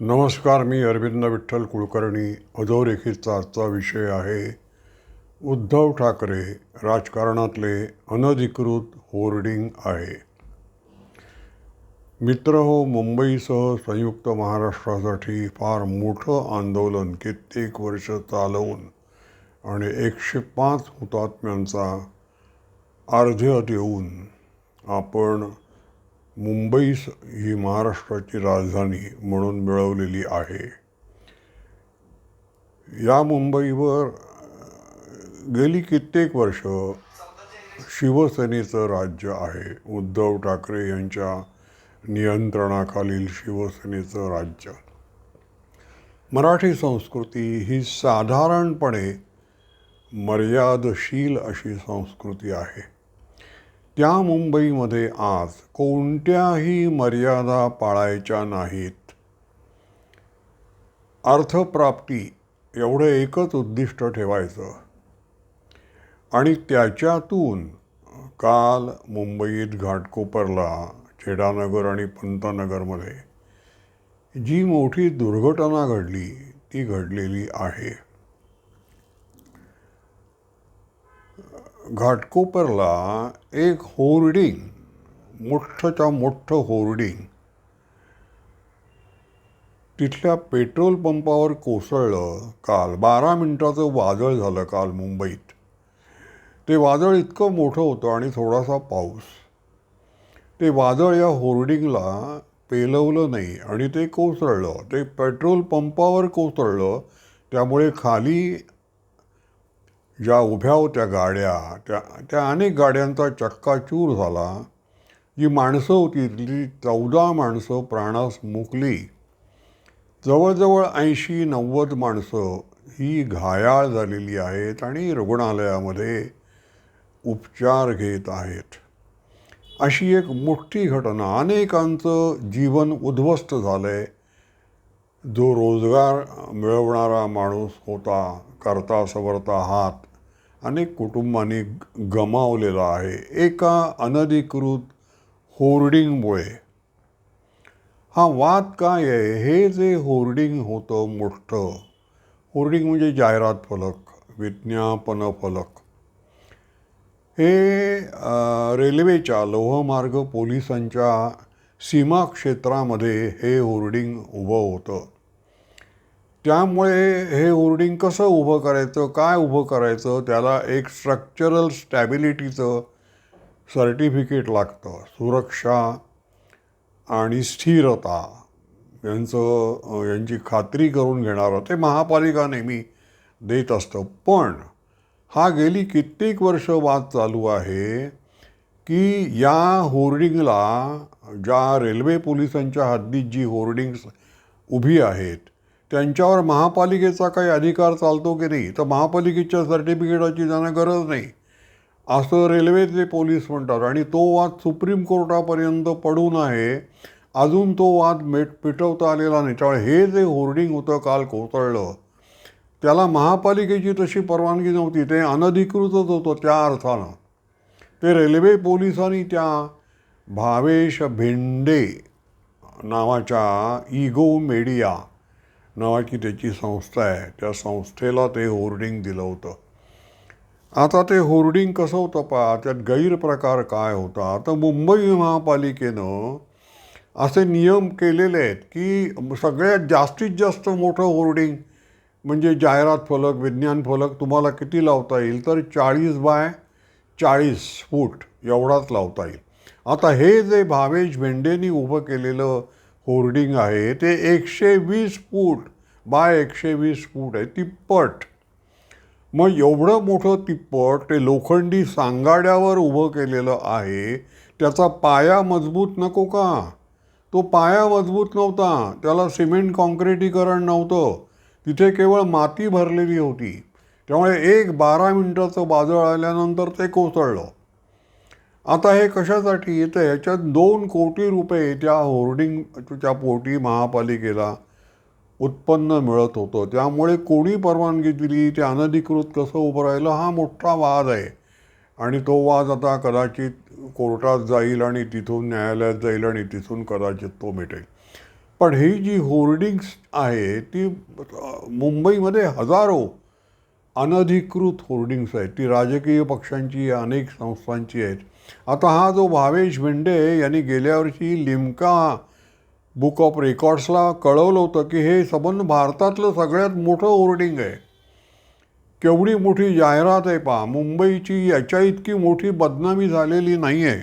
नमस्कार मी अरविंद विठ्ठल कुलकर्णी. अधोरेखितचा आजचा विषय आहे उद्धव ठाकरे राजकारणातले अनधिकृत होर्डिंग आहे. मित्र हो मुंबईसह संयुक्त महाराष्ट्रासाठी फार मोठं आंदोलन कित्येक वर्ष चालवून आणि एकशे पाच हुतात्म्यांचा अर्ध्यात येऊन आपण मुंबईस ही महाराष्ट्राची राजधानी म्हणून मिळवलेली आहे. या मुंबईवर गेली कित्येक वर्ष शिवसेनेचं राज्य आहे. उद्धव ठाकरे यांच्या नियंत्रणाखालील शिवसेनेचं राज्य. मराठी संस्कृती ही साधारणपणे मर्यादशील अशी संस्कृती आहे. त्या मुंबईमध्ये आज कोणत्याही मर्यादा पाळायच्या नाहीत. अर्थप्राप्ती एवढं एकच उद्दिष्ट ठेवायचं. आणि त्याच्यातून काल मुंबईत घाटकोपरला छेडानगर आणि पंतनगरमध्ये जी मोठी दुर्घटना घडली ती घडलेली आहे. घाटकोपरला एक होर्डिंग मोठ्ठच्या मोठ्ठं होर्डिंग तिथल्या पेट्रोल पंपावर कोसळलं. काल बारा मिनटाचं वादळ झालं काल मुंबईत. ते वादळ इतकं मोठं होतं आणि थोडासा पाऊस. ते वादळ या होर्डिंगला पेलवलं नाही आणि ते कोसळलं. ते पेट्रोल पंपावर कोसळलं. त्यामुळे खाली ज्या उभ्या होत्या गाड्या त्या त्या अनेक गाड्यांचा चक्काचूर झाला. जी माणसं होती तिथली चौदा माणसं प्राणास मुकली. जवळजवळ ऐंशी नव्वद माणसं ही घायाळ झालेली आहेत आणि रुग्णालयामध्ये उपचार घेत आहेत. अशी एक मोठी घटना. अनेकांचं जीवन उद्ध्वस्त झालं आहे जो रोजगार मिळवणारा माणूस होता करता सवरता हात अनेक कुटुंबांनी गमावलेला आहे. एका अनधिकृत होर्डिंगमुळे. हा वाद काय आहे? हे जे होर्डिंग होतं मोठं होर्डिंग म्हणजे जाहिरात फलक विज्ञापन फलक. हे रेल्वेच्या लोहमार्ग पोलिसांच्या सीमा क्षेत्रामध्ये हे होर्डिंग उभं होतं. त्यामुळे हे होर्डिंग कसं उभं करायचं काय उभं करायचं त्याला एक स्ट्रक्चरल स्टॅबिलिटीचं सर्टिफिकेट लागतं. सुरक्षा आणि स्थिरता यांचं यांची खात्री करून घेणारं ते महापालिका नेहमी देत असतं. पण हा गेली कित्येक वर्ष वाद चालू आहे की या होर्डिंगला ज्या रेल्वे पोलिसांच्या हद्दीत जी होर्डिंग्स उभी आहेत त्यांच्यावर महापालिकेचा काही अधिकार चालतो की नाही तर महापालिकेच्या सर्टिफिकेटाची त्यांना गरज नाही. असं रेल्वेचे पोलीस म्हणतात. आणि तो वाद सुप्रीम कोर्टापर्यंत पडून आहे. अजून तो वाद मेट पिटवता आलेला नाही. त्यामुळे हे जे होर्डिंग होतं काल कोसळलं त्याला महापालिकेची तशी परवानगी नव्हती. ते अनधिकृतच होतं त्या अर्थानं. ते रेल्वे पोलिसांनी त्या भावेश भेंडे नावाच्या इगो मेडिया नावाची त्याची संस्था आहे. त्या संस्थेला ते होर्डिंग दिलं होतं. आता ते होर्डिंग कसं होतं पहा? त्यात गैरप्रकार काय होता? तर मुंबई महापालिकेनं असे नियम केलेले आहेत की सगळ्यात जास्तीत जास्त मोठं होर्डिंग म्हणजे जाहिरात फलक विज्ञान फलक तुम्हाला किती लावता येईल? तर चाळीस बाय चाळीस फूट एवढाच लावता येईल. आता हे जे भावेश भेंडेनी उभं केलेलं होर्डिंग आहे. ते एकशे वीस फूट बाय एकशे वीस फूट आहे तिप्पट. मग एवढं मोठं तिप्पट ते लोखंडी सांगाड्यावर उभं केलेलं आहे त्याचा पाया मजबूत नको का? तो पाया मजबूत नव्हता. त्याला सिमेंट कॉन्क्रिटीकरण नव्हतं. तिथे केवळ माती भरलेली होती. त्यामुळे एक बारा मिनटाचं बाजळ आल्यानंतर ते कोसळलं. आता हे कशासाठी? येतं याच्यात दोन कोटी रुपये त्या होर्डिंगच्या पोटी महापालिकेला उत्पन्न मिळत होतं. त्यामुळे कोणी परवानगी दिली? ते अनधिकृत कसं उभं राहिलं? हा मोठा वाद आहे. आणि तो वाद आता कदाचित कोर्टात जाईल आणि तिथून न्यायालयात जाईल आणि तिथून कदाचित तो मिटेल. पण ही जी होर्डिंग्स आहे ती मुंबईमध्ये हजारो अनधिकृत होर्डिंग्स आहेत. ती राजकीय पक्षांची अनेक संस्थांची आहेत. आता हा जो भावेश भेंडे यांनी गेल्या वर्षी लिमका बुक ऑफ रेकॉर्ड्सला कळवलं होतं की हे संबंध भारतातलं सगळ्यात मोठं होर्डिंग आहे. केवढी मोठी जाहिरात आहे पहा मुंबईची याच्या इतकी मोठी बदनामी झालेली नाही आहे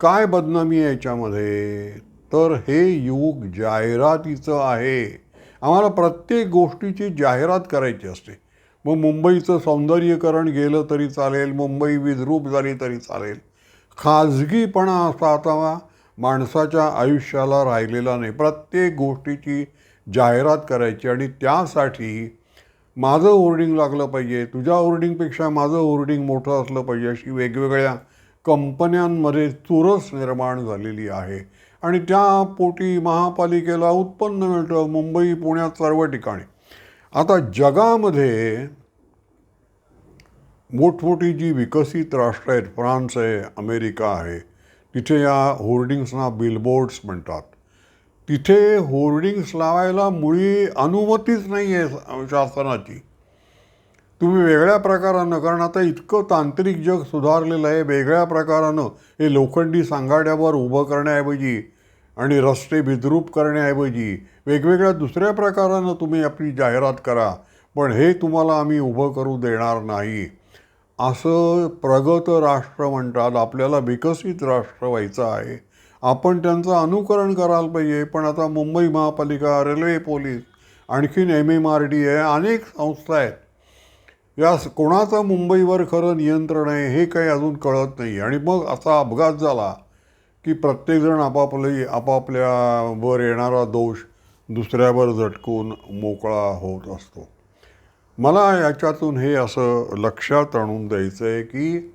काय बदनामी आहे याच्यामध्ये? तर हे युग जाहिरातीचं आहे. आम्हाला प्रत्येक गोष्टीची जाहिरात करायची असते. मग मुंबईचं सौंदर्यीकरण गेलं तरी चालेल मुंबई विद्रूप झाली तरी चालेल. खाजगीपणा असा आता माणसाच्या आयुष्याला राहिलेला नाही. प्रत्येक गोष्टीची जाहिरात करायची आणि त्यासाठी माझं होर्डिंग लागलं पाहिजे. तुझ्या होर्डिंगपेक्षा माझं होर्डिंग मोठं असलं पाहिजे अशी वेगवेगळ्या कंपन्यांमध्ये चुरस निर्माण झालेली आहे. आणि त्या पोटी महापालिकेला उत्पन्न मिळतं. मुंबई पुण्यात सर्व ठिकाणी. आता जगामध्ये मोठमोठी जी विकसित राष्ट्र आहेत फ्रान्स आहे अमेरिका आहे तिथे या होर्डिंग्सना बिलबोर्ड्स म्हणतात. तिथे होर्डिंग्स लावायला मुळी अनुमतीच नाही आहे शासनाची. तुम्ही वेगळ्या प्रकारानं कारण आता इतकं तांत्रिक जग सुधारलेलं आहे वेगळ्या प्रकारानं हे लोखंडी सांगाड्यावर उभं करण्याऐवजी आणि रस्ते विद्रूप करण्याऐवजी वेगवेगळ्या दुसऱ्या प्रकारानं तुम्ही आपली जाहिरात करा पण हे तुम्हाला आम्ही उभं करू देणार नाही. असं प्रगत राष्ट्र म्हणतात आपल्याला विकसित राष्ट्र व्हायचं आहे. आपण त्यांचं अनुकरण करायला पाहिजे. पण आता मुंबई महापालिका रेल्वे पोलीस आणखीन एम एम आर डी आहे अनेक संस्था आहेत. या कोणाचं मुंबईवर खरं नियंत्रण आहे हे काही अजून कळत नाही. आणि मग असा अपघात झाला की प्रत्येकजण आपापली आपापल्यावर येणारा दोष दुसऱ्यावर झटकून मोकळा होत असतो. मला याच्यातून हे असं लक्षात आणून द्यायचं आहे की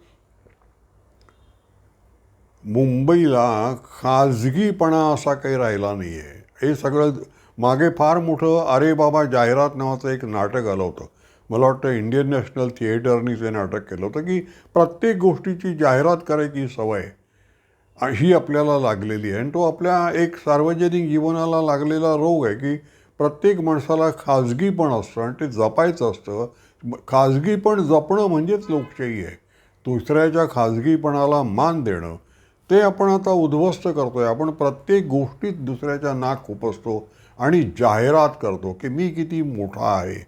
मुंबईला खाजगीपणा असा काही राहिला नाही आहे हे सगळं मागे फार मोठं अरे बाबा जाहिरात नावाचं एक नाटक आलं होतं. मला वाटतं इंडियन नॅशनल थिएटरनी ते नाटक केलं होतं की प्रत्येक गोष्टीची जाहिरात करायची सवय ही आपल्याला लागलेली आहे. आणि तो आपल्या एक सार्वजनिक जीवनाला लागलेला रोग आहे की प्रत्येक माणसाला खाजगीपण असतं आणि ते जपायचं असतं. खाजगीपण जपणं म्हणजेच लोकशाही आहे. दुसऱ्याच्या खाजगीपणाला मान देणं ते आपण आता उद्ध्वस्त करतो आहे आपण प्रत्येक गोष्टीत दुसऱ्याच्या नाक खुपसतो आणि जाहिरात करतो की मी किती मोठा आहे.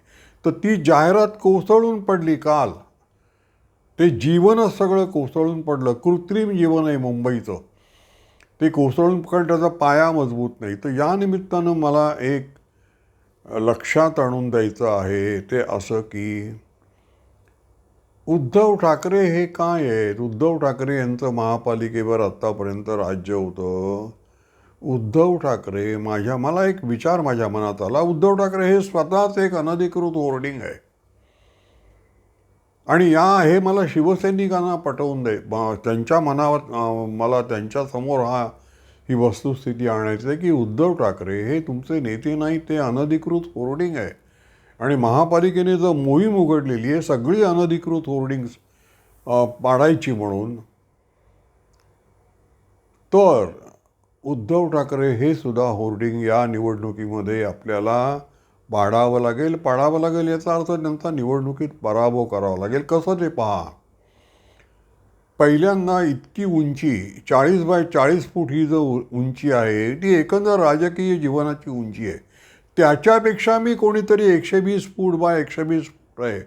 तर ती जाहिरात कोसळून पडली काल. ते जीवनच सगळं कोसळून पडलं. कृत्रिम जीवन आहे मुंबईचं. ते कोसळून पडलं त्याचा पाया मजबूत नाही. तर या निमित्तानं मला एक लक्षात आणून द्यायचं आहे ते असं की उद्धव ठाकरे हे काय आहेत? उद्धव ठाकरे यांचं महापालिकेवर आत्तापर्यंत राज्य होतं. उद्धव ठाकरे माझ्या मला एक विचार माझ्या मनात आला. उद्धव ठाकरे हे स्वतःच एक अनधिकृत होर्डिंग आहे. आणि या हे मला शिवसैनिकांना पटवून दे. त्यांच्या मनावर मला त्यांच्यासमोर हा ही वस्तुस्थिती आणायची आहे की उद्धव ठाकरे हे तुमचे नेते नाही ते अनधिकृत होर्डिंग आहे. आणि महापालिकेने जर मोहीम उघडलेली आहे सगळी अनधिकृत होर्डिंग्स पाडायची म्हणून तर उद्धव ठाकरे हे सुद्धा होर्डिंग या निवडणुकीमध्ये आपल्याला पाडावं लागेल. पाडावं लागेल याचा अर्थ त्यांचा निवडणुकीत पराभव करावा लागेल. कसं ते पहा. पहिल्यांदा इतकी उंची चाळीस बाय चाळीस फूट ही जो उंची आहे ती एकंदर राजकीय जीवनाची उंची आहे. त्याच्यापेक्षा मी कोणीतरी एकशे वीस फूट बाय एकशे वीस फूट आहे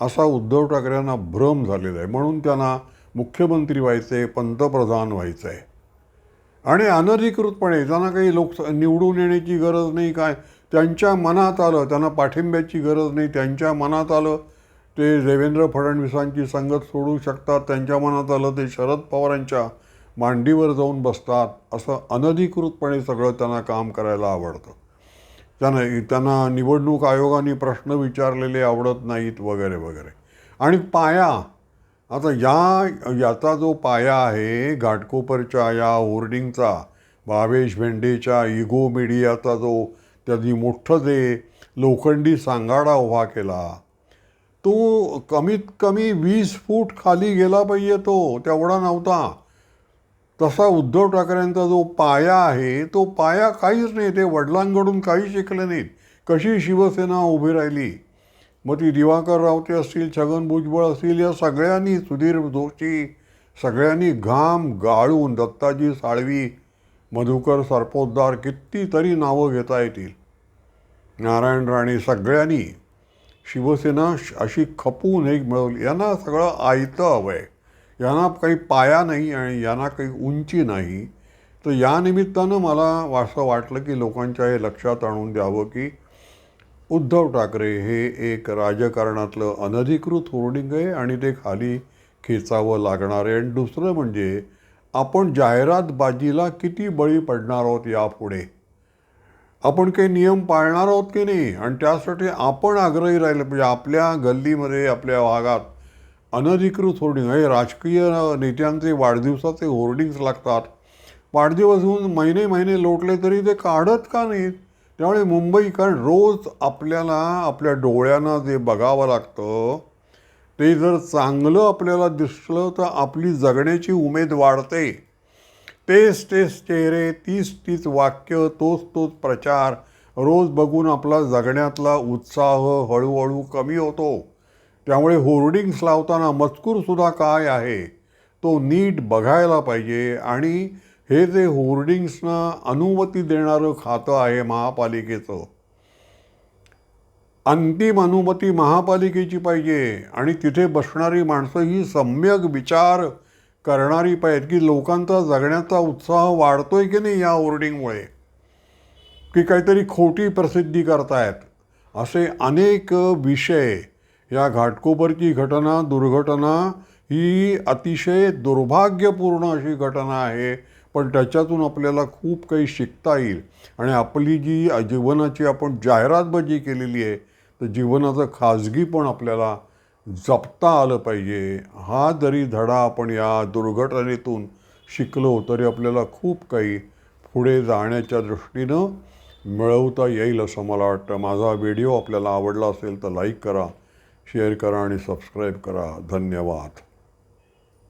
असा उद्धव ठाकरेंना भ्रम झालेला आहे. म्हणून त्यांना मुख्यमंत्री व्हायचं आहे पंतप्रधान व्हायचं आहे आणि अनधिकृतपणे त्यांना काही लोक निवडून येण्याची गरज नाही काय? त्यांच्या मनात आलं त्यांना पाठिंब्याची गरज नाही त्यांच्या मनात आलं ते देवेंद्र फडणवीसांची संगत सोडू शकतात त्यांच्या मनात आलं ते शरद पवारांच्या मांडीवर जाऊन बसतात असं अनधिकृतपणे सगळं त्यांना काम करायला आवडतं. त्यांना त्यांना निवडणूक आयोगाने प्रश्न विचारलेले आवडत नाहीत वगैरे वगैरे. आणि पाया आता या याचा जो पाया आहे घाटकोपरच्या या होर्डिंगचा भावेश भेंडेच्या इगो मीडियाचा जो त्यांनी मोठं जे लोखंडी सांगाडा उभा केला तो कमीत कमी वीस फूट खाली गेला पाहिजे तो तेवढा नव्हता. तसा उद्धव ठाकरेंचा जो पाया आहे तो पाया काहीच नाही ते वडिलांकडून काही शिकले नाहीत. कशी शिवसेना उभी राहिली? मग ती दिवाकर रावते असतील छगन भुजबळ असतील या सगळ्यांनी सुधीर जोशी सगळ्यांनी घाम गाळून दत्ताजी साळवी मधुकर सरपोतदार कितीतरी नावं घेता येतील. नारायण राणे सगळ्यांनी शिवसेना श- अशी खपून एक मिळवली. यांना सगळं आयतं हवं आहे यांना काही पाया नाही आणि यांना काही उंची नाही. तर या निमित्तानं मला असं वाटलं की लोकांच्या हे लक्षात आणून द्यावं की उद्धव ठाकरे हे एक राजकारणातलं अनधिकृत होर्डिंग आहे आणि ते खाली खेचावं लागणार आहे. आणि दुसरं म्हणजे आपण जाहिरातबाजीला किती बळी पडणार आहोत यापुढे? आपण काही नियम पाळणार आहोत की नाही? आणि त्यासाठी आपण आग्रही राहिलं म्हणजे आपल्या गल्लीमध्ये आपल्या भागात अनधिकृत होर्डिंग हे राजकीय नेत्यांचे वाढदिवसाचे होर्डिंग्स लागतात. वाढदिवस होऊन महिने महिने लोटले तरी ते काढत का नाहीत? त्यामुळे मुंबई कारण रोज आपल्याला आपल्या डोळ्यांना जे बघावं लागतं ते जर चांगलं आपल्याला दिसलं तर आपली जगण्याची उमेद वाढते. तेच तेच चेहरे तीच तीच वाक्य तोच तोच प्रचार. रोज बघून आपला जगण्यातला उत्साह हळूहळू कमी होतो. त्यामुळे होर्डिंग्स लावताना मजकूरसुद्धा काय आहे? तो नीट बघायला पाहिजे आणि हे जे होर्डिंग्सना अनुमती देणारं खातं आहे महापालिकेचं अंतिम अनुमती महापालिकेची पाहिजे आणि तिथे बसणारी माणसं ही सम्यक विचार करणारी पाहिजेत की लोकांचा जगण्याचा उत्साह वाढतोय की नाही या ओर्डिंगमुळे? की काहीतरी खोटी प्रसिद्धी करतायत? असे अनेक विषय या घाटकोपरची घटना दुर्घटना ही अतिशय दुर्भाग्यपूर्ण अशी घटना आहे. पण त्याच्यातून आपल्याला खूप काही शिकता येईल. आणि आपली जी जीवनाची आपण जाहिरातबाजी केलेली आहे तर जीवनाचं खाजगी पण आपल्याला जपता आलं पाहिजे. हा जरी धडा आपण या दुर्घटनेतून शिकलो तरी आपल्याला खूप काही पुढे जाण्याच्या दृष्टीनं मिळवता येईल असं मला वाटतं. माझा व्हिडिओ आपल्याला आवडला असेल तर लाईक करा शेअर करा आणि सबस्क्राईब करा. धन्यवाद.